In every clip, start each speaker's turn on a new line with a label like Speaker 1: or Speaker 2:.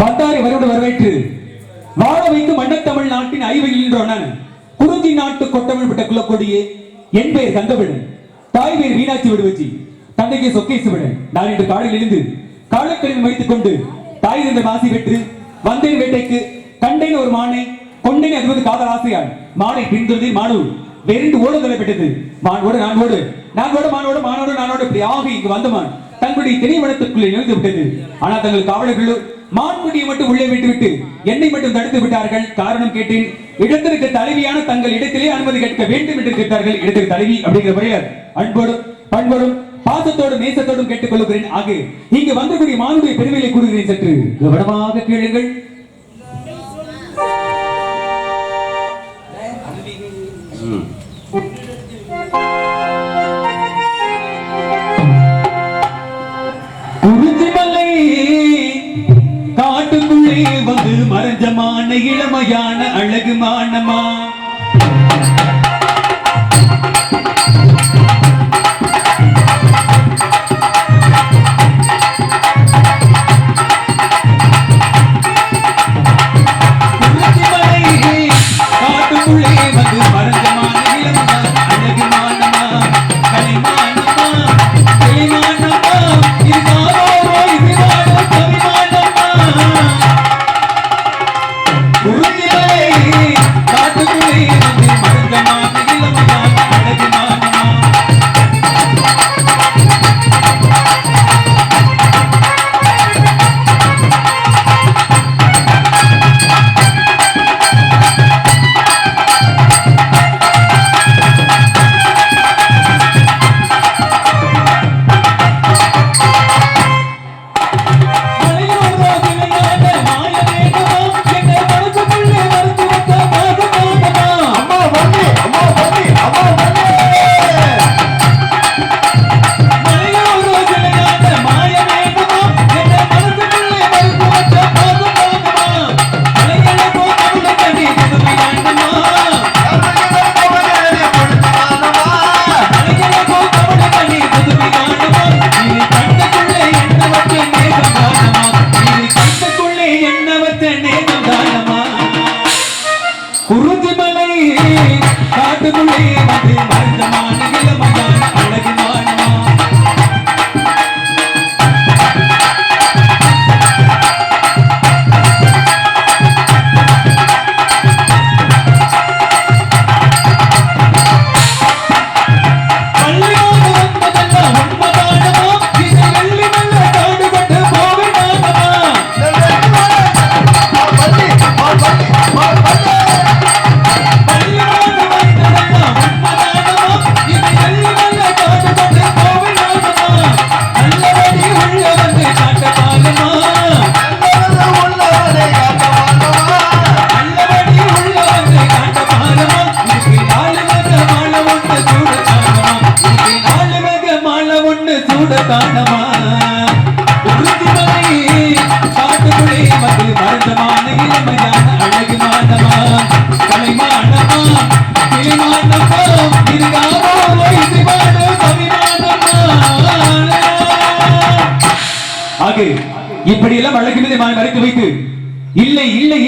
Speaker 1: வந்தாரை வருட வரவேற்று. வாழ வைக்கும் மன்னத்தமிழ் நாட்டின் ஐவகின்றோனன் குறிஞ்சி நாட்டு கொட்டமிழ் விட்ட குலக்கொடியே என் பெயர் கந்தவிடன் தாய் பெயர் மீனாட்சி விடுவச்சி. தந்தைக்கு சொக்கேசுவிடன் நான் இன்று காலையில் எழுந்து காலக்கழிவு வைத்துக் கொண்டு தாய் தந்த மாசி பெற்று வந்தேன் வேட்டைக்கு. கண்டேன் ஒரு மானை கொண்டேன் அதுவது காதல் ஆசையால். மானை பின்தொழுதி மானு. வெறிந்து ஓட தலைப்பட்டது மானோடு நான் ஓடு. நான் ஓட மானோடு மானோடு நானோடு இப்படி ஆகி இங்கு வந்த மான் தங்களுடைய திரைவனத்துக்குள்ளே எழுந்து விட்டது. ஆனால் தங்கள் காவலர்களோ மான்குட்டியை மட்டும் உள்ளே விட்டுவிட்டு என்னை மட்டும் தடுத்து விட்டார்கள். காரணம் கேட்டேன். இடத்திற்கு தலைவியான தங்கள் இடத்திலே அனுமதி கேட்க வேண்டும் என்று கேட்டார்கள். இடத்திற்கு தலைவி அப்படிங்கிற முறையார் அன்போடும் பண்போடும் பாசத்தோடும் நேசத்தோடும் கேட்டுக் கொள்கிறேன் ஆக இங்கு வந்தக்கூடிய மானுடைய பெருமையை கூறுகிறேன் சற்று கவனமாக கேளுங்கள். இளமையான அழகு மானமா?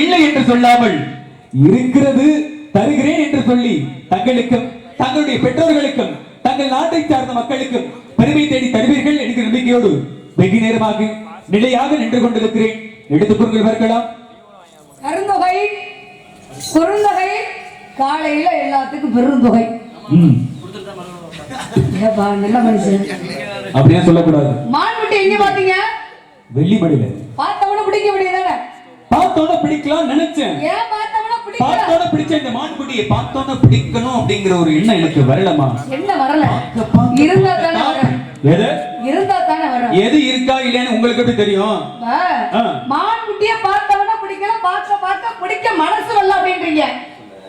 Speaker 1: இல்லை என்று சொல்லாமல் இருக்கிறது தருகிறேன் என்று சொல்லி தங்களுக்கும் தங்களுடைய பெற்றோர்களுக்கும் தங்கள் நாட்டை சார்ந்த மக்களுக்கும் பெருமை தேடி தருவீர்கள் என்கிற நம்பிக்கையோடு வெகு நேரமாக நிலையாக நின்று கொண்டிருக்கிறேன். எடுத்துக் கொண்டு பார்க்கலாம்.
Speaker 2: கருந்தொகை குறுந்தொகை காலையில எல்லாத்துக்கும் பெருந்தொகை. நல்ல மனுஷன்.
Speaker 1: அப்படியே சொல்லக்கூடாது.
Speaker 2: மான்குட்டி எங்க பாத்தீங்க
Speaker 1: வெள்ளிமடியில
Speaker 2: பார்த்தவன பிடிக்க முடியாதானே
Speaker 1: பார்த்தோட பிடிக்கலாம் நினைச்சேன்.
Speaker 2: பிடிக்கல?
Speaker 1: பார்த்தோட பிடிச்ச இந்த மான்குட்டியை பார்த்தோட பிடிக்கணும் அப்படிங்கிற ஒரு எண்ணம் எனக்கு வரலமா
Speaker 2: என்ன வரல? இருந்தா தானே
Speaker 1: எது?
Speaker 2: இருந்தா தானே வரும்.
Speaker 1: எது இருக்கா இல்லையான்னு உங்களுக்கு எப்படி தெரியும்.
Speaker 2: மான்குட்டிய பார்த்தவன பிடிக்கல பார்க்க பார்க்க பிடிக்க மனசு வரல அப்படின்றீங்க.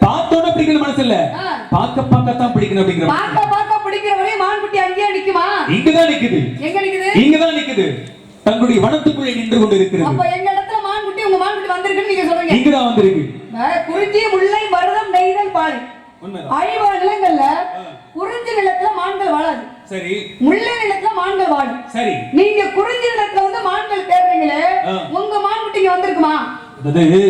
Speaker 1: பார்த்தோட பிடிக்கிற மனசு இல்ல.
Speaker 2: ஆ.
Speaker 1: பார்க்க பார்க்கத்தான் பிடிக்கணும் அப்படிங்கிற
Speaker 2: பார்க்க பார்க்க பிடிக்கிற வரையும் மான்குட்டி அங்கேயே நிக்குமா?
Speaker 1: இங்கதான் நிக்குது.
Speaker 2: எங்க நிக்குது?
Speaker 1: இங்கதான் நிக்குது. தங்களுடைய வனத்துக்குள்ளே நின்று கொண்டு இருக்கிறது
Speaker 2: அப்ப எங்க உங்க வந்திருக்குன்னு நீங்க சொல்றீங்க.
Speaker 1: இங்கதான் வந்திருக்கு.
Speaker 2: ஆ, குறிஞ்சி முல்லை மருதம் நெய்தல் பாலை.
Speaker 1: உண்மைதான்.
Speaker 2: ஐவா நிலங்கள்ல குறிஞ்சி நிலத்துல மான்கள் வாழாது.
Speaker 1: சரி.
Speaker 2: முல்லை நிலத்துல மான்கள் வாழும்
Speaker 1: சரி.
Speaker 2: நீங்க குறிஞ்சி நிலத்துல வந்து மான்கள் தேடுறீங்களே. உங்க மான்குட்டிங்க வந்திருக்குமா?
Speaker 1: அதாவது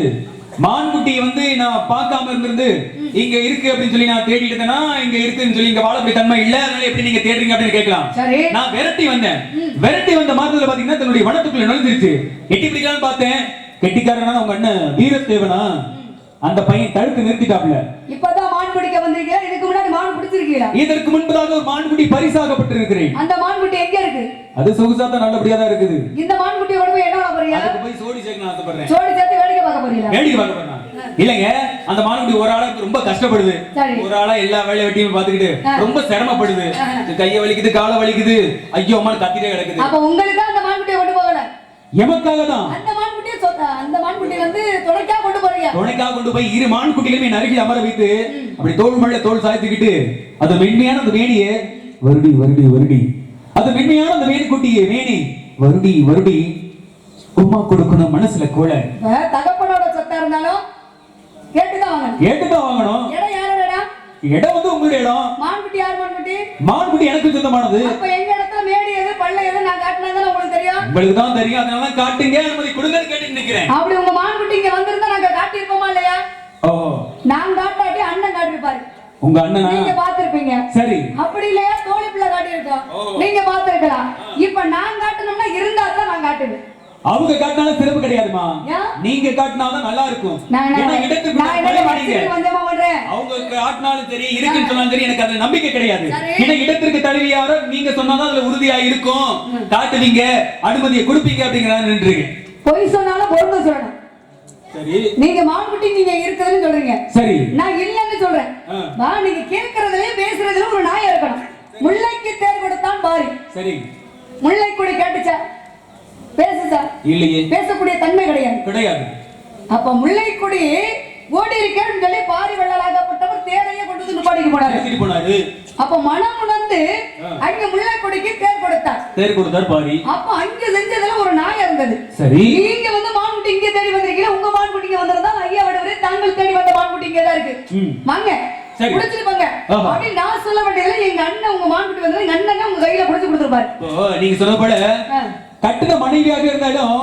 Speaker 1: வந்து நான் பார்க்காம இருந்திருந்து இங்க இருக்கு அப்படின்னு சொல்லி நான் தேடிட்டு இருந்தேன்னா இங்க இருக்குன்னு சொல்லி இங்க வாழக்கூடிய தன்மை இல்ல அதனால எப்படி நீங்க தேடுறீங்க அப்படின்னு கேட்கலாம்.
Speaker 2: சரி.
Speaker 1: நான் விரட்டி வந்தேன். விரட்டி வந்த மாதத்துல பாத்தீங்கன்னா தன்னுடைய வனத்துக்குள்ள நுழைஞ்சிருச்சு. எட்டி பிடிக்கலாம்னு பார்த்தேன். கெட்டிக்காரனா உங்க அண்ணன் வீரத்தேவனா? அந்த பையன் தடுத்து நிறுத்திட்டாப்ல
Speaker 2: இப்பதான் மான் பிடிக்க வந்திருக்கீங்க இதுக்கு முன்னாடி மான் பிடிச்சிருக்கீங்களா?
Speaker 1: இதற்கு முன்பதாக ஒரு மான்குட்டி பரிசாகப்பட்டிருக்கிறேன்.
Speaker 2: அந்த மான்குட்டி எங்க இருக்கு?
Speaker 1: அது சொகுசா தான் நல்லபடியா தான் இருக்குது.
Speaker 2: இந்த மான்குட்டியை கொண்டு போய் என்ன பண்ண போறீங்க?
Speaker 1: அதுக்கு போய் சோடி சேர்க்கணும் ஆசைப்படுறேன்.
Speaker 2: சோடி சேர்த்து வேடிக்கை பார்க்க போறீங்களா?
Speaker 1: வேடிக்கை பார்க்க போறேன் இல்லங்க அந்த மான்குட்டி ஒரு ஆளா ரொம்ப கஷ்டப்படுது. ஒரு ஆளா எல்லா வேலை வெட்டியும் பாத்துக்கிட்டு. ரொம்ப சிரமப்படுது. கைய வலிக்குது கால வலிக்குது. ஐயோ அம்மா கத்திட்டே கிடக்குது.
Speaker 2: அப்ப உங்களுக்கு அந்த மான்குட்டியை கொண்டு போகல?
Speaker 1: எமக்காக தான்
Speaker 2: அந்த மான்குட்டியை சொ- அந்த மான்குட்டி வந்து துணைக்கா கொண்டு போறீங்க.
Speaker 1: துணைக்காக கொண்டு போய் இரு மான் குட்டிகளுமே நறுக்கி அமர வைத்து அப்படி தோல் மழை தோல் சாய்த்துக்கிட்டு அது மென்மையான அந்த மேனியே வருடி வருடி வருடி. அது மென்மையான அந்த மேனி குட்டியே மேனி வருடி வருடி உமா கொடுக்கணும் மனசுல கோல
Speaker 2: இப்ப தகப்பனோட சொத்தா இருந்தாலும் கேட்டுதான் வாங்கணும்.
Speaker 1: ஏட்டுதான் வாங்கணும்.
Speaker 2: இடம் யாரோட இடம்?
Speaker 1: இடம் வந்து உங்களுடைய இடம்.
Speaker 2: மான்குட்டி யார் மான்குட்டி?
Speaker 1: மான் குட்டி எனக்கு சொந்தமானது.
Speaker 2: அப்ப எங்க இடத்துல மேடு எது பள்ள எது நான் காட்டினதானே உங்களுக்கு தெரியும்?
Speaker 1: உங்களுக்கு தான் தெரியும் அதனால தான் காட்டுங்க அனுமதி கொடுங்கன்னு கேட்டு நிக்கிறேன்.
Speaker 2: அப்படி உங்க மான்குட்டி இங்க வந்திருந்தா நாங்க காட்டியிருப்போமா இல்லையா?
Speaker 1: ஓ
Speaker 2: நான் காட்டாட்டி அண்ணன் காட்டியிருப்பாரு.
Speaker 1: உங்க அண்ணனா?
Speaker 2: நீங்க பாத்திருப்பீங்க
Speaker 1: சரி.
Speaker 2: அப்படி இல்லையா? தோழி பிள்ளை காட்டியிருக்கோம் நீங்க பாத்திருக்கலாம் இப்ப நான் காட்டணும்னா இருந்தா தான் நான் காட்டுவேன்.
Speaker 1: அவங்க காட்டினாலும் சிறப்பு கிடையாதுமா? நீங்க காட்டினாதான் நல்லா இருக்கும் அவங்க காட்டினாலும் சரி இருக்குன்னு சொன்னாலும் சரி எனக்கு அதுல நம்பிக்கை கிடையாது. ஏன்னா இடத்திற்கு தழுவியாரோ நீங்க சொன்னாதான் அதுல உறுதியா இருக்கும். காட்டுவீங்க அனுமதியை கொடுப்பீங்க அப்படிங்கிறத நின்றுங்க
Speaker 2: பொய் சொன்னாலும் பொருந்த சொல்லணும்.
Speaker 1: சரி.
Speaker 2: நீங்க மான்குட்டி நீங்க இருக்குதுன்னு சொல்றீங்க.
Speaker 1: சரி.
Speaker 2: நான் இல்லைன்னு சொல்றேன். வா நீங்க கேட்கறதுலயும் பேசுறதுலயும் ஒரு நாயம் இருக்கணும். முல்லைக்கு தேர் கொடுத்தான் பாரு.
Speaker 1: சரி.
Speaker 2: முல்லை கூட கேட்டுச்சா? பேசு சார்.
Speaker 1: இல்லையே.
Speaker 2: பேசக்கூடிய தன்மை கிடையாது.
Speaker 1: கிடையாது.
Speaker 2: அப்ப முல்லை கொடி ஓடி இருக்கேன்னு சொல்லி பாரி வெள்ளலாகப்பட்டவர் தேரையே கொண்டு வந்து நிப்பாடிக்கு போனாரு.
Speaker 1: போனாரு.
Speaker 2: அப்ப மனம் உணர்ந்து அங்க முல்லை கொடிக்கு தேர் கொடுத்தார்.
Speaker 1: தேர் கொடுத்தார் பாரி.
Speaker 2: அப்ப அங்க செஞ்சதுல ஒரு நாயம் இருந்தது.
Speaker 1: சரி.
Speaker 2: நீங்க வந்து மான்குட்டி இங்க தேடி வந்திருக்கீங்க உங்க மான்குட்டி இங்க வந்திருந்தா ஐயா விடவரே தாங்கள் தேடி வந்த மான்குட்டி இங்க தான் இருக்கு. வாங்க.
Speaker 1: சரி.
Speaker 2: புடிச்சிட்டு போங்க.
Speaker 1: ஆஹா.
Speaker 2: அப்படின்னு நான் சொல்ல வேண்டியதுல எங்க அண்ணன் உங்க மான்குட்டி வந்தது எங்க அண்ணன் உங்க கையில புடிச்சு கொடுத்துருப்பாரு.
Speaker 1: நீங்க சொன்ன போல. கட்டின மனைவியாக இருந்தாலும்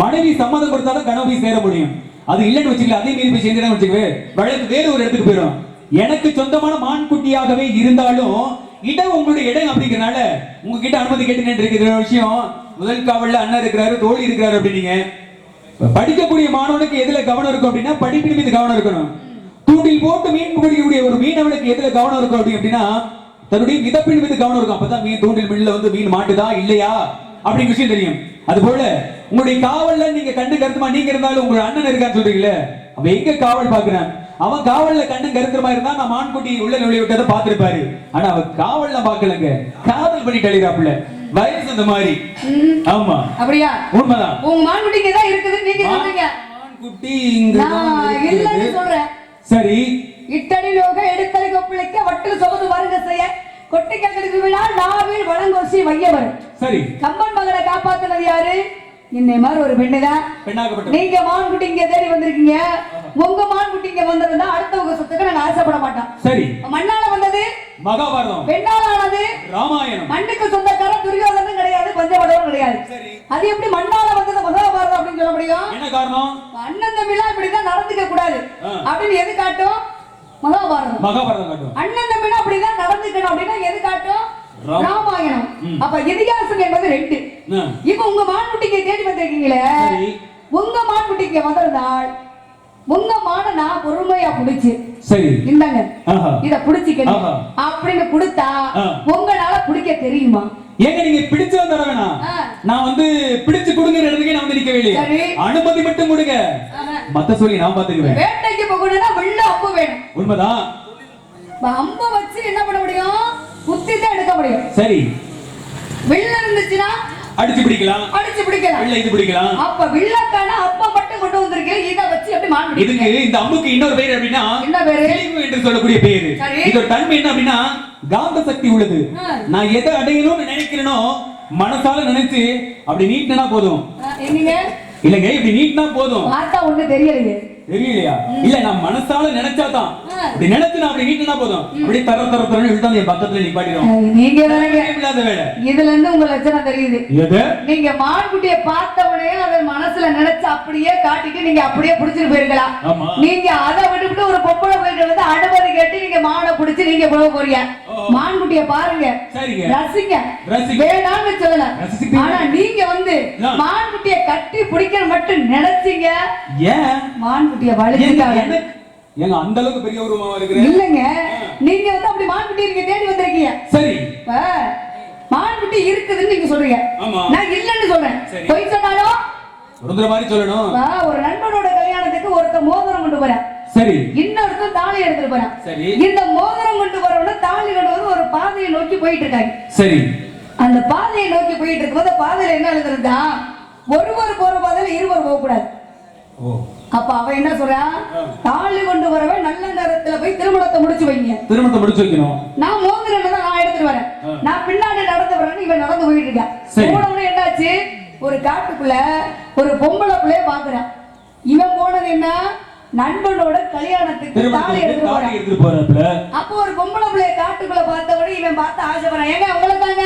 Speaker 1: மனைவி சம்மதம் கொடுத்தாதான் கணவன் போய் சேர முடியும். அது இல்லைன்னு வச்சுக்கல அதே மீறி போய் சேர்ந்து வச்சுக்கவே வழக்கு வேற ஒரு இடத்துக்கு போயிடும் எனக்கு சொந்தமான மான்குட்டியாகவே இருந்தாலும் இடம் உங்களுடைய இடம் அப்படிங்கிறனால உங்ககிட்ட அனுமதி கேட்டு இருக்கிற விஷயம் முதல் காவல்ல அண்ணன் இருக்கிறாரு தோழி இருக்கிறாரு அப்படின்னீங்க. படிக்கக்கூடிய மாணவனுக்கு எதுல கவனம் இருக்கும் அப்படின்னா படிப்பின் மீது கவனம் இருக்கணும். தூண்டில் போட்டு மீன் பிடிக்கக்கூடிய ஒரு மீனவனுக்கு எதுல கவனம் இருக்கும் அப்படி அப்படின்னா தன்னுடைய மிதப்பின் மீது கவனம் இருக்கும். அப்பதான் மீன் தூண்டில் மீன்ல வந்து மீன் மாட்டுதா இல்லையா? அப்படிங்கிற விஷயம் தெரியும். அது போல உங்களுடைய காவல்ல நீங்க கண்டு கருத்துமா நீங்க இருந்தாலும் உங்க அண்ணன் இருக்கான்னு சொல்றீங்களே அவன் எங்க காவல் பாக்குறான் அவன் காவல்ல கண்ணு கருத்துமா இருந்தா நான் மான்குட்டி உள்ள நுழைய விட்டதை பார்த்திருப்பாரு. ஆனா அவன் காவல்ல பாக்கலங்க காதல் பண்ணி கழிறாப்புல வயசு அந்த மாதிரி. ஆமா.
Speaker 2: அப்படியா?
Speaker 1: உண்மைதான்.
Speaker 2: உங்க மான்குட்டி இங்க தான் இருக்குதுன்னு நீங்க சொல்றீங்க.
Speaker 1: மான்குட்டி
Speaker 2: இல்லைன்னு
Speaker 1: இருக்குது.
Speaker 2: சொல்றேன்.
Speaker 1: சரி.
Speaker 2: இட்டடி லோக எடுத்தலை கொப்பளிக்க வட்டில் சொபது வருங்க செய்ய கொட்டி கங்களுக்கு விழா நாவில் வழங்கோசி வையவர்.
Speaker 1: சரி.
Speaker 2: கம்பன் மகனை காப்பாத்துனது யாரு? என்னை மாதிரி ஒரு பெண்ணுதான்.
Speaker 1: பெண்ணாகப்பட்ட
Speaker 2: நீங்க மான்குட்டி இங்க தேடி வந்திருக்கீங்க. உங்க மான்குட்டி இங்க வந்திருந்தா அடுத்தவங்க சொத்துக்கு நாங்க ஆசைப்பட மாட்டோம்.
Speaker 1: சரி.
Speaker 2: மண்ணால வந்தது?
Speaker 1: மகாபாரதம்.
Speaker 2: பெண்ணால ஆனது?
Speaker 1: ராமாயணம்.
Speaker 2: மண்ணுக்கு சொந்தக்காரன் துரியோதனும் கிடையாது பஞ்சவடவும் கிடையாது. அது எப்படி மண்ணால வந்தது மகாபாரதம் அப்படின்னு சொல்ல முடியும்?
Speaker 1: என்ன காரணம்?
Speaker 2: அண்ணன் தம்பிலாம் இப்படிதான் நடந்துக்க கூடாது. அப்படின்னு எது காட்டும்? மகாபாரதம்
Speaker 1: மகாபாரதம் காட்டும்
Speaker 2: அண்ணன் தம்பினா அப்படிதான் நடந்துக்கணும் அப்படின்னா எது காட்டும்
Speaker 1: ராம்.
Speaker 2: ராமாயணம். அப்ப இதிகாசம் என்பது ரெண்டு இப்ப உங்க மான்குட்டிக்கு தேடி வந்திருக்கீங்களே உங்க மான்குட்டிக்கு வந்திருந்தால் உங்க மானை நான் பொறுமையா புடிச்சு
Speaker 1: சரி
Speaker 2: இந்தாங்க. இத புடிச்சுக்கணும். அப்படின்னு கொடுத்தா. உங்களால பிடிக்க தெரியுமா
Speaker 1: ஏங்க நீங்க பிடிச்சு வந்த வேணாம். நான் வந்து பிடிச்சு கொடுங்கிற இடத்துக்கே நான் வந்து நிக்கவே இல்லையே. அனுமதி மட்டும் கொடுங்க. மத்த சொல்லி நான் பாத்துக்குவேன்.
Speaker 2: வேட்டைக்கு போகணும்னா வெள்ள அம்பு வேணும்.
Speaker 1: உண்மைதான்.
Speaker 2: அம்பை வச்சு என்ன பண்ண முடியும்? குத்தி தான் எடுக்க முடியும்.
Speaker 1: சரி.
Speaker 2: வில்ல இருந்துச்சுன்னா
Speaker 1: அடிச்சு பிடிக்கலாம்.
Speaker 2: அடிச்சு பிடிக்கலாம்.
Speaker 1: வெள்ள இது பிடிக்கலாம்.
Speaker 2: அப்ப வில்லக்கான அப்ப மட்டும் கொண்டு வந்திருக்கேன் இத வச்சு எப்படி மான்
Speaker 1: இதுக்கு இந்த அம்புக்கு இன்னொரு பேர் அப்படின்னா
Speaker 2: என்ன பேரு?
Speaker 1: என்று சொல்லக்கூடிய பேரு. இதோட தன்மை என்ன அப்படின்னா காந்த சக்தி உள்ளது. நான் எதை அடையணும்னு நினைக்கிறேனோ மனசால நினைச்சு அப்படி நீட்டினா போதும். இல்லைங்க இப்படி நீட்டினா போதும்.
Speaker 2: பார்த்தா ஒண்ணு தெரியலையே.
Speaker 1: தெரியலையா? இல்ல நான் மனசால நினைச்சாதான்.
Speaker 2: ஆ.
Speaker 1: அப்படி நினைச்சு நான் அப்படி நீட்டினா போதும். அப்படியே தர தர தரன்னு இழுத்து என் பக்கத்துல நிப்பாட்டிடும்.
Speaker 2: நீங்க வேறங்க
Speaker 1: இல்லாத வேலை.
Speaker 2: இதுல இருந்து உங்க லட்சணம் தெரியுது.
Speaker 1: எது?
Speaker 2: நீங்க மான்குட்டியை பார்த்த உடனே அதை மனசுல நினைச்சு அப்படியே காட்டிட்டு நீங்க அப்படியே புடிச்சிட்டு போயிருக்கலாம். நீங்க அதை விட்டுவிட்டு ஒரு பொம்பளை போயிட்டு வந்து அனுமதி கேட்டு நீங்க மானை புடிச்சு நீங்க போக போறீங்க. மான்குட்டியை பாருங்க. ரசிங்க. வேணாம்னு சொல்லல. ஆனா நீங்க வந்து. மான்குட்டியை கட்டி பிடிக்க மட்டும் நினைச்சீங்க.
Speaker 1: ஏன்?
Speaker 2: மான்குட்டியை
Speaker 1: எனக்கு- ஏங்க அந்த அளவுக்கு பெரிய உருவமா இருக்கிறேன்
Speaker 2: இல்லங்க. நீங்க வந்து அப்படி மான்குட்டி நீங்க தேடி வந்திருக்கீங்க.
Speaker 1: சரி.
Speaker 2: மான்குட்டி இருக்குதுன்னு நீங்க சொல்றீங்க.
Speaker 1: ஆமா.
Speaker 2: நான் இல்லைன்னு சொல்றேன். பொய் சொன்னாலும்
Speaker 1: சுதந்திர மாதிரி சொல்லணும்.
Speaker 2: ஒரு நண்பனோட கல்யாணத்துக்கு ஒருத்த மோதிரம் கொண்டு போறேன்.
Speaker 1: சரி.
Speaker 2: இன்னொருத்தர் தாலி எடுத்துட்டு போறான்.
Speaker 1: சரி.
Speaker 2: இந்த மோதிரம் கொண்டு வரவன தாலி கொண்டு ஒரு பாதையை நோக்கி போயிட்டு இருக்காங்க.
Speaker 1: சரி.
Speaker 2: அந்த பாதையை நோக்கி போயிட்டு இருக்கும்போது பாதையில என்ன எழுதுறதா ஒருவர் போற பாதையில இருவர் போக கூடாது அப்ப அவன் என்ன சொல்றான் தாலி கொண்டு வரவன் நல்ல நேரத்துல போய் திருமணத்தை முடிச்சு வைங்க.
Speaker 1: திருமணத்தை முடிச்சு வைக்கணும்.
Speaker 2: நான் மோதிரம் தான் நான் எடுத்துட்டு வரேன். நான் பின்னாடி நடந்து வரேன்னு இவன் நடந்து போயிட்டு இருக்கான். போனவனே என்னாச்சு? ஒரு காட்டுக்குள்ள ஒரு பொம்பளை பிள்ளைய பாக்குறான் இவன் போனது என்ன? நண்பனோட கல்யாணத்துக்கு தாலி
Speaker 1: தாலி
Speaker 2: போறான். அப்போ ஒரு பொம்பளை பிள்ளைய காட்டுக்குள்ள பார்த்த உடனே இவன் பார்த்து ஆசைப்படுறான். ஏங்க உங்களை தாங்க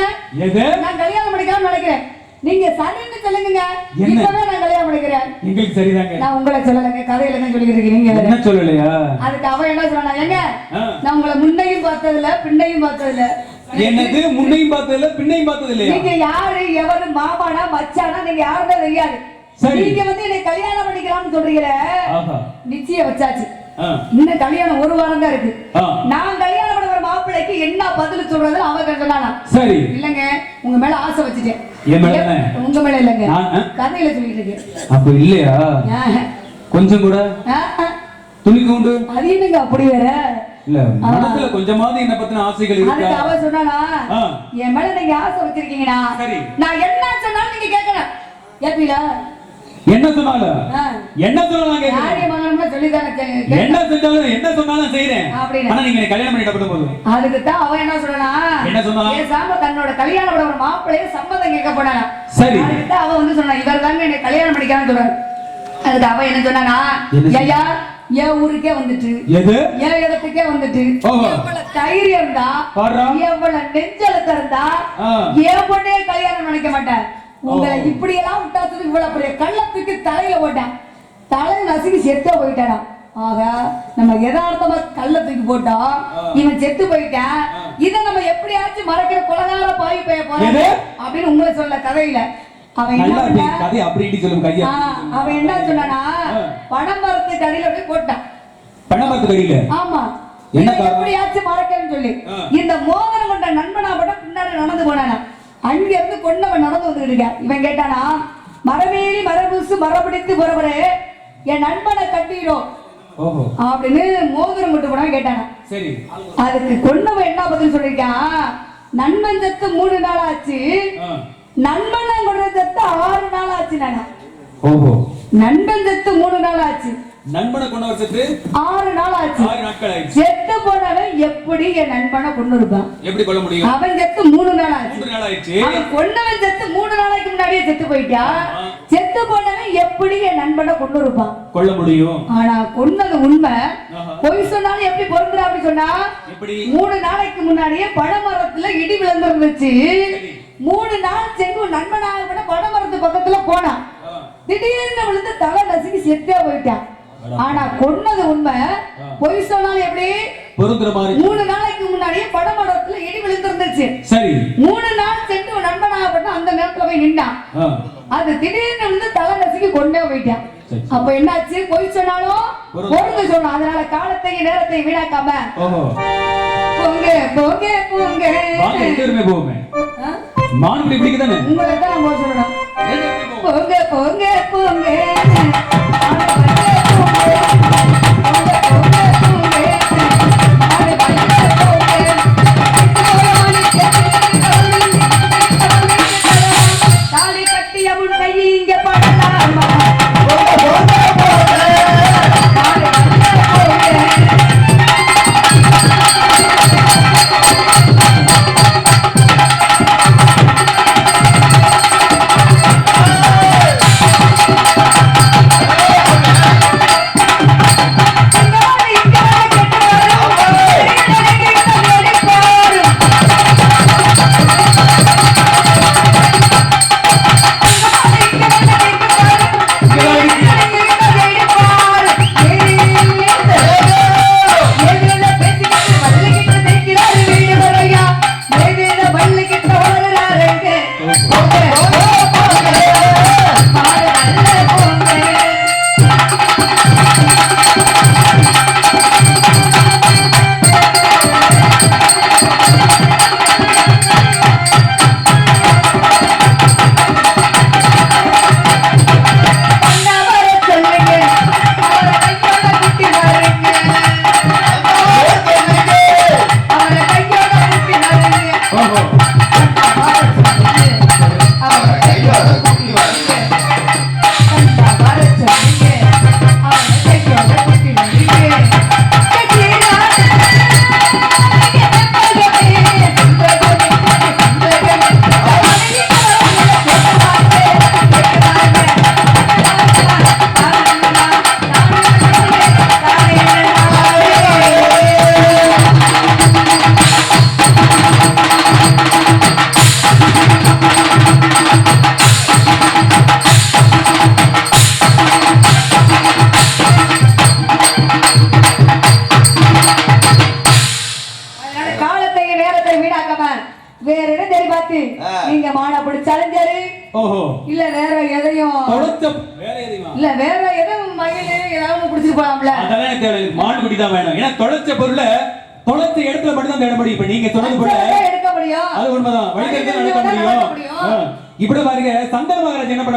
Speaker 2: நான் கல்யாணம் பண்ணிக்கலாம்னு நினைக்கிறேன். நீங்க சரின்னு சொல்லுங்க? இப்பவே நான் கல்யாணம் பண்ணிக்கிறேன்.
Speaker 1: எங்களுக்கு சரிதாங்க.
Speaker 2: நான் உங்களை சொல்லலைங்க. கதையில தான் சொல்லிட்டு இருக்கீங்க.
Speaker 1: என்ன சொல்லலையா?
Speaker 2: அதுக்கு அவன் என்ன சொன்னா ஏங்க. நான் உங்களை முன்னையும் பார்த்ததில்ல பின்னையும் பார்த்ததில்ல.
Speaker 1: என்னது? முன்னையும் பார்த்தது இல்ல பின்னையும் பார்த்தது இல்லையா
Speaker 2: நீங்க யாரு எவரு மாமானா மச்சானா நீங்க யாருமே தெரியாது. நீங்க வந்து என்னை கல்யாணம் பண்ணிக்கலாம்னு சொல்றீங்களே?
Speaker 1: ஆஹா.
Speaker 2: நிச்சயம் வச்சாச்சு. இன்னும் கல்யாணம் ஒரு வாரம் தான் இருக்கு. நான் கல்யாணம் மாப்பிள்ளைக்கு என்ன பதில் சொல்றது அவன் சொன்னானா.
Speaker 1: சரி.
Speaker 2: இல்லங்க உங்க மேல ஆசை வச்சுட்டேன்? உங்க மேல இல்லங்க? கதையில சொல்லிட்டு இருக்கேன்.
Speaker 1: அப்ப இல்லையா. கொஞ்சம் கூட. துணிக்கு உண்டு
Speaker 2: அது என்னங்க அப்படி வேற?
Speaker 1: இல்ல மனசுல கொஞ்சமாவது என்ன பத்தின ஆசைகள் இருக்கா?
Speaker 2: அவ சொன்னானா. என் மேல நீங்க ஆசை வச்சிருக்கீங்கடா.
Speaker 1: சரி.
Speaker 2: நான் என்ன சொன்னாலும் நீங்க கேட்கணும். ஏப்பீல
Speaker 1: என்ன சொன்னாலும். என்ன சொன்னாலும் என்ன செஞ்சாலும் என்ன சொன்னாலும் செய்யறேன். ஆனா நீங்க கல்யாணம் பண்ணிட்டு போதும்
Speaker 2: அதுக்கு தான் அவன் என்ன சொன்னா
Speaker 1: என்ன சொன்னா?
Speaker 2: பேசாம தன்னோட கல்யாணம் பண்ண ஒரு மாப்பிள்ளைய சம்மதம் கேட்க போனானா
Speaker 1: சரி.
Speaker 2: அதுக்கு தான் அவன் வந்து சொன்னா இவர் தாங்க என்னை கல்யாணம் பண்ணிக்கலாம்னு சொல்றாரு அதுக்கு அவன் என்ன சொன்னானா? ஐயா என் ஊருக்கே வந்துட்டு
Speaker 1: எது
Speaker 2: என் இடத்துக்கே வந்துட்டு. எவ்வளவு தைரியம்
Speaker 1: பாருடா.
Speaker 2: எவ்வளவு நெஞ்செழுத்த இருந்தா. என் பொண்ணே கல்யாணம் நினைக்க மாட்டேன் உங்களை. இப்படி எல்லாம் விட்டாத்துக்கு இவ்வளவு பெரிய கள்ளத்துக்கு தலையில போட்டேன். தலை நசுக்கி செத்தே போயிட்டானா ஆக நம்ம யதார்த்தமா கள்ள தூக்கி போட்டோம் இவன் செத்து போயிட்டான். இதை நம்ம எப்படியாச்சும் மறக்கிற கொலகார பாய் போய போறோம்
Speaker 1: எது?
Speaker 2: அப்படின்னு உங்களை சொல்ல கதையில. அவன் என்ன
Speaker 1: நல்லா
Speaker 2: பண்ண
Speaker 1: அப்படி கதை அப்படி இடி சொல்லுங்க கையா.
Speaker 2: ஆ, அவன் என்ன சொன்னானா
Speaker 1: ஆ.
Speaker 2: பணம் மரத்துக்கு அடியில போய் போட்டான்.
Speaker 1: பணமரத்து கடியில?
Speaker 2: ஆமா? எப்படியாச்சும் மறக்கன்னு சொல்லி. இந்த மோதிரம் கொண்ட நண்பனா மட்டும் பின்னாடி நடந்து போனானா அங்க இருந்து கொண்டவன் நடந்து வந்துட்டு இருக்கான். இவன் கேட்டானா மரமேறி மரபூசு மரபிடித்து புறப்படு என் நண்பனை கட்டிடும் அப்படின்னு மோதிரம் கொண்டு போனா கேட்டானா. அதுக்கு கொண்டவன் என்ன பதில் சொல்லிருக்கான் நண்பன் செத்து மூணு நாள் ஆச்சு. நண்பனை கொண்ட செத்து ஆறு நாள் ஆச்சு நானா நண்பன் செத்து மூணு நாள் ஆச்சு
Speaker 1: நண்பனை கொண்டு வருஷத்து
Speaker 2: ஆறு நாள் ஆச்சு
Speaker 1: ஆறு நாட்கள் ஆயிடுச்சு
Speaker 2: செத்து போனவன் எப்படி என் நண்பனை கொண்டு இருப்பான்
Speaker 1: எப்படி கொள்ள முடியும்?
Speaker 2: அவன் செத்து மூணு நாள் ஆச்சு
Speaker 1: மூன்று நாள் ஆயிடுச்சு
Speaker 2: அவன் கொண்டவன் செத்து மூணு நாளைக்கு முன்னாடியே செத்து போயிட்டான்
Speaker 1: ஆமா.
Speaker 2: செத்து போனவன் எப்படி என் நண்பனை கொண்டு இருப்பான்
Speaker 1: கொள்ள முடியும்.
Speaker 2: ஆனா கொன்னது உண்மை. பொய் சொன்னாலும் எப்படி பொருந்துற அப்படி சொன்னா? மூணு நாளைக்கு முன்னாடியே பனைமரத்துல இடி விழுந்திருந்துச்சு. மூணு நாள் உன் நண்பனாக கூட பனைமரத்து பக்கத்துல போனான். திடீர்னு விழுந்து தலை நசுக்கி செத்தே போயிட்டான். ஆனா கொன்னது உண்மை. பொய் சொன்னாலும் எப்படி?
Speaker 1: பொருந்துற மாதிரி.
Speaker 2: மூணு நாளைக்கு முன்னாடியே படமடத்துல இடி விழுந்திருந்துச்சு.
Speaker 1: சரி.
Speaker 2: மூணு நாள் சென்று நண்பனாகப்பட்ட அந்த நேரத்துல போய் நின்றான். அது திடீர்னு வந்து தலை நசுக்கி கொண்டே போயிட்டான். அப்ப என்னாச்சு? பொய் சொன்னாலும். பொருந்து சொன்னான். அதனால காலத்தையும் நேரத்தையும் வீணாக்காம. போங்க போங்க போங்க.
Speaker 1: இப்படிக்கு தானே?
Speaker 2: உங்களை தான் சொல்லணும். போங்க போங்க போங்க.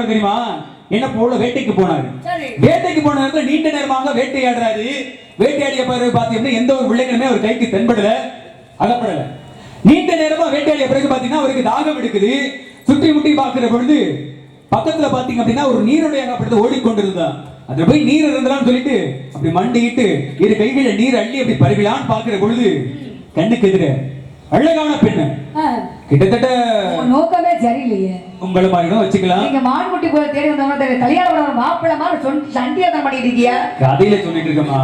Speaker 1: பண்ணாரு தெரியுமா? என்ன போல வேட்டைக்கு போனாரு. வேட்டைக்கு போன நேரத்துல நீண்ட நேரமாக வேட்டையாடுறாரு. வேட்டையாடிய பிறகு பாத்தீங்கன்னா எந்த ஒரு விளைஞனுமே அவர் கைக்கு தென்படல அகப்படல. நீண்ட நேரமா வேட்டையாடிய பிறகு பாத்தீங்கன்னா அவருக்கு தாகம் எடுக்குது. சுற்றி முட்டி பார்க்கிற பொழுது பக்கத்துல பாத்தீங்க அப்படின்னா ஒரு நீருடைய அகப்படுத்து ஓடிக்கொண்டிருந்தா அதுல போய் நீர் இருந்தலாம்னு சொல்லிட்டு அப்படி மண்டிட்டு இரு கைகளில நீர் அள்ளி அப்படி பருவிலான்னு பாக்குற பொழுது கண்ணுக்கு எதிர அழகான பெண்ணு. கிட்டத்தட்ட
Speaker 2: நோக்கமே சரியில்லையே.
Speaker 1: உங்களை மாதிரி தான் வச்சுக்கலாம்.
Speaker 2: நீங்க மான்குட்டி போல தேடி வந்தவங்க கல்யாணம் பண்ண ஒரு மாப்பிள்ளை மாதிரி சொல்லி சண்டியாதம் பண்ணிட்டு இருக்கியா
Speaker 1: கதையில சொல்லிட்டு இருக்கமா.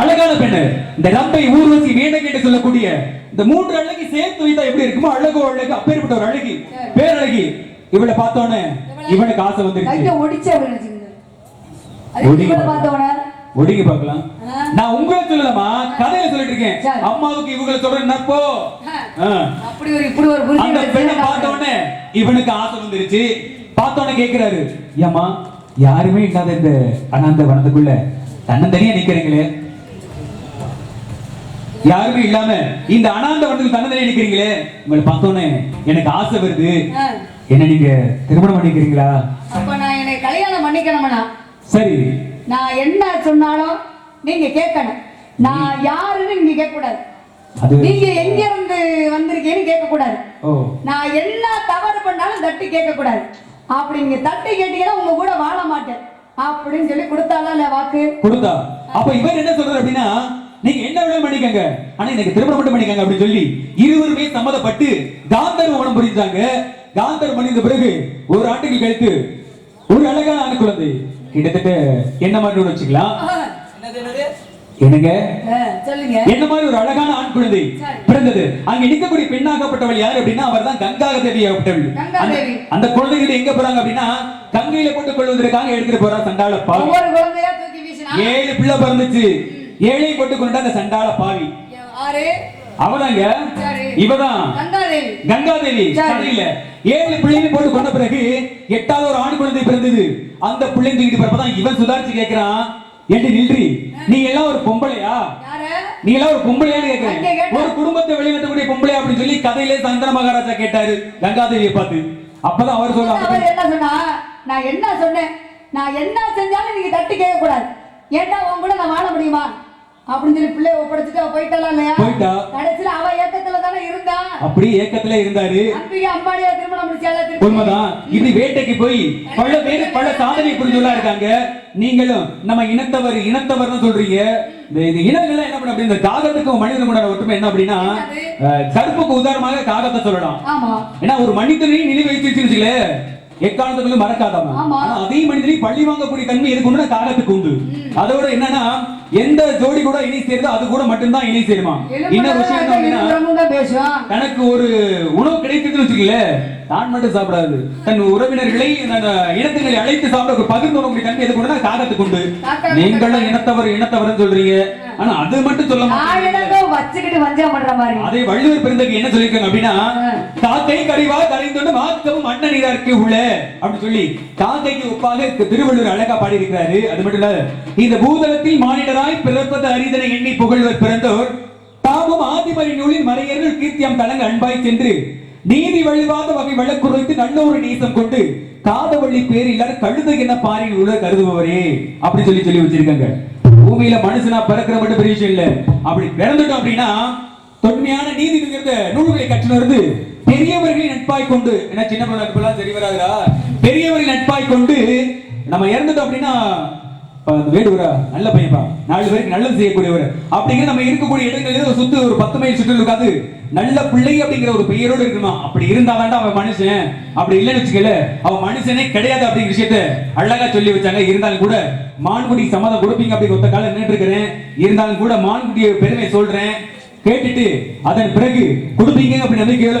Speaker 1: அழகான பெண்ணு. இந்த ரம்பை ஊர்வசி வேண்டகேட்டு சொல்லக்கூடிய இந்த மூன்று அழகி சேர்த்து வைத்தா எப்படி இருக்குமோ அழகோ அழகு அப்பேற்பட்ட ஒரு அழகி பேரழகி. இவளை பார்த்தோன்னே இவனுக்கு ஆசை வந்துருச்சு.
Speaker 2: ஒடிச்சு அப்படின்னு அது
Speaker 1: ஒடிங்க பார்க்கலாம். நான் உங்களை சொல்லலாமா கதையில சொல்லிட்டு இருக்கேன். அம்மாவுக்கு இவங்களை சொல்றேன் நப்போ ஆ.
Speaker 2: அப்படி ஒரு இப்படி ஒரு புரிஞ்சு
Speaker 1: அந்த பெண்ணை பார்த்த உடனே இவனுக்கு ஆசை வந்துருச்சு. பார்த்த உடனே கேக்குறாரு ஏம்மா யாருமே இல்லாத இந்த அனாந்த வனத்துக்குள்ள தன்னந்தனியா நிக்கிறீங்களே? யாருமே இல்லாம இந்த அனாந்த வனத்துக்கு தன்னந்தனியா நிக்கிறீங்களே? உங்களை பார்த்த உடனே எனக்கு ஆசை வருது. என்ன நீங்க திருமணம் பண்ணிக்கிறீங்களா?
Speaker 2: அப்ப நான் என்னை கல்யாணம் பண்ணிக்கணும்னா
Speaker 1: சரி.
Speaker 2: நான் என்ன சொன்னாலும் நீங்க கேட்கணும். நான் யாருன்னு நீங்க கேட்க கூடாது நீங்க எங்க இருந்து வந்திருக்கீங்கன்னு கேட்க கூடாது
Speaker 1: ஓ.
Speaker 2: நான் என்ன தவறு பண்ணாலும் தட்டி கேட்க கூடாது அப்படி நீங்க தட்டி கேட்டீங்கன்னா உங்க கூட வாழ மாட்டேன். அப்படின்னு சொல்லி கொடுத்தாலும் இல்ல வாக்கு?
Speaker 1: கொடுத்தா. அப்ப இவர் என்ன சொல்றாரு அப்படின்னா நீங்க என்ன வேணாலும் பண்ணிக்கங்க. ஆனா எனக்கு திருமணம் மட்டும் பண்ணிக்கங்க அப்படின்னு சொல்லி இருவருமே சம்மதப்பட்டு காந்தர்வ மனம் புரிஞ்சாங்க காந்தர்வ மணிந்த பிறகு ஒரு ஆண்டுகள் கழித்து ஒரு அழகான ஆண் குழந்தை. கிட்டத்தட்ட என்ன மாதிரி வச்சுக்கலாம். என்னங்க? என்ன மாதிரி ஒரு அழகான ஆண் குழந்தை. பிறந்தது. அங்க நிற்கக்கூடிய பெண்ணாகப்பட்டவள் யார் அப்படின்னா அவர் தான் கங்காக தேவி. அந்த- குழந்தைகள் எங்க போறாங்க அப்படின்னா கங்கையில போட்டுக் கொள்வதற்காக எடுத்துட்டு போறா சண்டாள பாவி. ஏழு பிள்ளை பிறந்துச்சு. ஏழை போட்டு கொண்டு அந்த சண்டாள பாவி.
Speaker 2: சரி.
Speaker 1: இவதான்.
Speaker 2: கங்காதேவி.
Speaker 1: ஏழு பிள்ளைங்க போட்டு கொண்ட பிறகு எட்டாவது ஒரு ஆண் குழந்தை பிறந்தது. அந்த பிள்ளை தூக்கிட்டு பிறப்பதான் இவன் சுதாரிச்சு கேக்குறான். ஏண்டி நில்றி? நீ எல்லாம் ஒரு பொம்பளையா? நீ எல்லாம் ஒரு பொம்பளையான்னு
Speaker 2: கேட்டேன்.
Speaker 1: ஒரு குடும்பத்தை வெளிநடத்தக்கூடிய பொம்பளை அப்படின்னு சொல்லி கதையிலே சந்திர மகாராஜா கேட்டாரு. கங்காதேவியை பார்த்து. அப்பதான் அவர்
Speaker 2: அவர் என்ன சொன்னா? நான் என்ன சொன்னேன்? நான் என்ன செஞ்சாலும் நீங்க தட்டி கேட்க கூடாது ஏன்டா உன் கூட நான் வாழ முடியுமா? அப்படின்னு சொல்லி பிள்ளைய ஒப்படைச்சிட்டு அவ போயிட்டாளா இல்லையா?
Speaker 1: போயிட்டா.
Speaker 2: கடைசியில அவ ஏக்கத்துல தானே இருந்தா.
Speaker 1: அப்படி ஏக்கத்துல இருந்தாரு.
Speaker 2: அன்பிகை அம்பாடியா திருமணம் முடிச்சால
Speaker 1: உண்மைதான். இப்படி வேட்டைக்கு போய் பல பேர் பல சாதனை புரிஞ்சுள்ளா இருக்காங்க. நீங்களும் நம்ம இனத்தவர் இனத்தவர்னு சொல்றீங்க. இந்த இது இனங்கள் என்ன பண்ண அப்படி இந்த காகத்துக்கும் மனிதனுக்கும் உண்டான ஒற்றுமை என்ன அப்படின்னா கருப்புக்கு உதாரணமாக காகத்தை சொல்லலாம். ஏன்னா ஒரு மனிதனையும் நினைவு வைத்து வச்சுங்களே எக்காலத்துக்குள்ள மறக்காதாமா அதே மனிதனையும் பள்ளி வாங்கக்கூடிய தன்மை எதுக்கு உண்டு காகத்துக்கு உண்டு. அதோட என்னன்னா எந்த ஜோடி கூட இணை சேருதோ அது கூட மட்டும்தான் இணை சேருமா? விஷயம் என்ன
Speaker 2: பேசுவான்.
Speaker 1: தனக்கு ஒரு உணவு கிடைக்குதுன்னு வச்சுக்கல தான் மட்டும் சாப்பிடாது. தன் உறவினர்களை இனத்தினரை அழைத்து சாப்பிட பகிர்ந்து உணவு தன்மை எது கொண்டு காகத்துக்கு உண்டு. நீங்களும் இனத்தவர் இனத்தவர்னு சொல்றீங்க. ஆனா அது மட்டும் சொல்ல மாட்டீங்க
Speaker 2: வச்சுக்கிட்டு வஞ்சம் பண்ற மாதிரி.
Speaker 1: அதே வள்ளுவர் பெருந்தக்கு என்ன சொல்லிருக்காங்க அப்படின்னா காக்கை கறிவா கரைந்தொண்டு மாக்கவும் மண்ண நீராருக்கு உள்ள அப்படி சொல்லி காக்கைக்கு ஒப்பாக திருவள்ளுவர் அழகா பாடி இருக்கிறாரு அது மட்டும் இல்ல இந்த பூதலத்தில் மானிடராய் பிறப்பது அரிதனை எண்ணி புகழ்வர் பிறந்தோர் தாமும் ஆதிமறை நூலின் மறையர்கள் கீர்த்தியம் தலங்க அன்பாய் சென்று நீதி வழிவாத வகை வழக்குரைத்து நல்ல ஒரு நீசம் கொண்டு காதவள்ளி பேரிலார் கழுதை என்ன பாரில் உள்ள கருதுபவரே அப்படி சொல்லி சொல்லி வச்சிருக்காங்க. பூமியில மனுஷனா பிறக்கிற மட்டும் பெரிய விஷயம் இல்ல. அப்படி பிறந்துட்டோம் அப்படின்னா தொன்மையான நீதி மிகுந்த நூல்களை கற்றுணர்ந்து பெரியவர்களை நட்பாய் கொண்டு என்ன சின்ன பிள்ளை நட்பெல்லாம் சரி வராதா பெரியவர்கள் நட்பாய் கொண்டு நம்ம இறந்துட்டோம் அப்படின்னா அந்த வேடுவரா நல்ல பையன்பா நாலு பேருக்கு நல்லது செய்யக்கூடியவர். அப்படிங்கிற நம்ம இருக்கக்கூடிய இடங்களில் ஒரு சுத்து ஒரு பத்து மைல் சுற்று இருக்காது. நல்ல பிள்ளை அப்படிங்கிற ஒரு பெயரோடு இருக்குமா? அப்படி இருந்தாதான் அவன் மனுஷன். அப்படி இல்லைன்னு வச்சுக்கல அவன் மனுஷனே கிடையாது அப்படிங்கிற விஷயத்த அழகா சொல்லி வச்சாங்க. இருந்தாலும் கூட மான்குடி சம்மதம் கொடுப்பீங்க அப்படி ஒத்த காலம் நின்றுட்டு இருக்கிறேன். இருந்தாலும் கூட மான்குடிய பெருமை சொல்றேன். கேட்டுட்டு அதன் பிறகு கொடுப்பீங்க அப்படி நம்பிக்கையோட.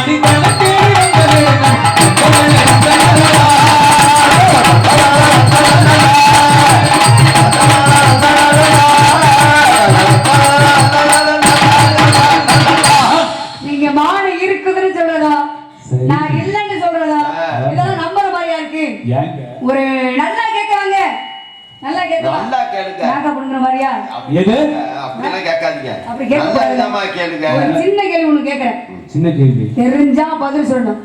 Speaker 1: வந்த
Speaker 2: சின்ன கேள்வி. தெரிஞ்சா பதில் சொல்லணும்.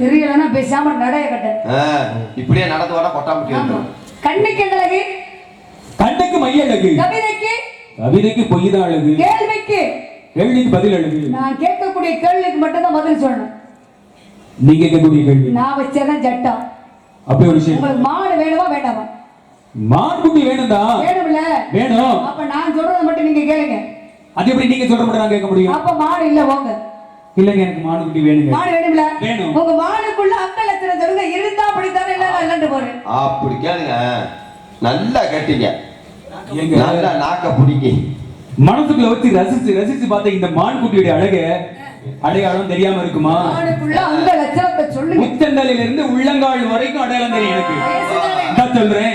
Speaker 2: தெரியலன்னா பேசாம நடைய கட்ட.
Speaker 3: இப்படியே நடந்து வர வந்துடும்
Speaker 2: கண்ணுக்கு என்ன அழகு.
Speaker 1: கண்ணுக்கு மை அழகு.
Speaker 2: கவிதைக்கு.
Speaker 1: கவிதைக்கு பொய் தான் அழகு.
Speaker 2: கேள்விக்கு.
Speaker 1: கேள்விக்கு பதில் அழகு.
Speaker 2: நான் கேட்கக்கூடிய கேள்விக்கு மட்டும் தான் பதில் சொல்லணும்.
Speaker 1: நீங்க கேட்கக்கூடிய கேள்வி.
Speaker 2: நான் வச்சதான் சட்டம்.
Speaker 1: அப்படி ஒரு விஷயம்.
Speaker 2: உங்களுக்கு மாடு வேணுமா வேண்டாமா?
Speaker 1: மான்குட்டி வேணும்டா.
Speaker 2: வேணும்ல.
Speaker 1: வேணும்.
Speaker 2: அப்ப நான் சொல்றத மட்டும் நீங்க கேளுங்க.
Speaker 1: அது எப்படி நீங்க சொல்ற மட்டும் நான் கேட்க முடியும்?
Speaker 2: அப்ப மாடு இல்ல போங்க
Speaker 1: இல்லங்க எனக்கு மானுக்குட்டி வேணுங்க.
Speaker 2: மாடு வேணும்ல?
Speaker 1: வேணும்.
Speaker 2: உங்க மாடுக்குள்ள அக்க லட்சணம் சொல்லுங்க. இருந்தா அப்படித்தானே இல்ல இல்லன்னு போறேன்.
Speaker 3: அப்படி கேளுங்க. நல்லா கேட்டீங்க.
Speaker 1: எங்க
Speaker 3: நல்லா நாக்க பிடிக்கி.
Speaker 1: மனசுக்குள்ள வச்சு ரசிச்சு ரசிச்சு பார்த்த இந்த மான்குட்டியுடைய அழக அடையாளம் தெரியாம இருக்குமா? உச்சந்தலையில இருந்து உள்ளங்கால் வரைக்கும் அடையாளம் தெரியும் எனக்கு. நான் சொல்றேன்.